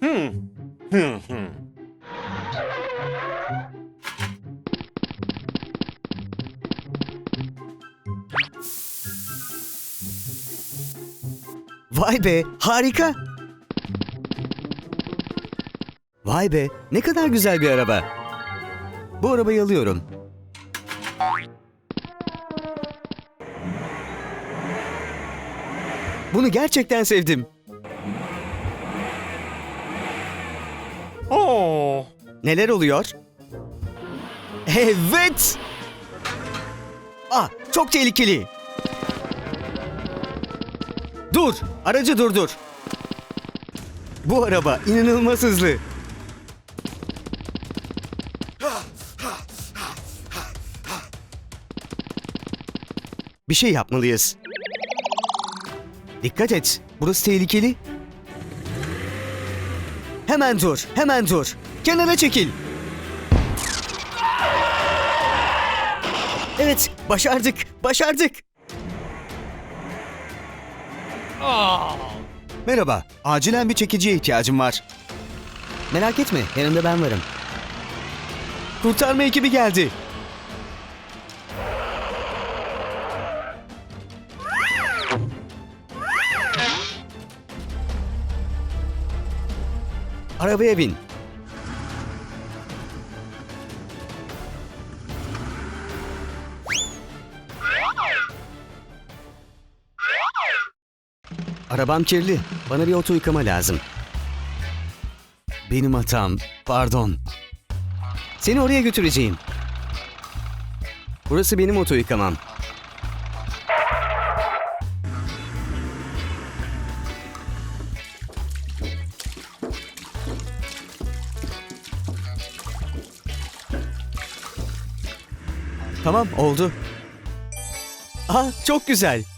Hmm. Hmm, hmm. Vay be, harika. Vay be, ne kadar güzel bir araba. Bu arabayı alıyorum. Bunu gerçekten sevdim. Neler oluyor? Evet! Ah, çok tehlikeli. Dur, aracı durdur. Bu araba inanılmaz hızlı. Bir şey yapmalıyız. Dikkat et, burası tehlikeli. Hemen dur, hemen dur. Kenara çekil. Evet, başardık, başardık. Merhaba, acilen bir çekiciye ihtiyacım var. Merak etme, yanımda ben varım. Kurtarma ekibi geldi. Arabaya bin. Arabam kirli. Bana bir oto yıkama lazım. Benim hatam. Pardon. Seni oraya götüreceğim. Burası benim oto yıkamam. Tamam oldu. Aa çok güzel.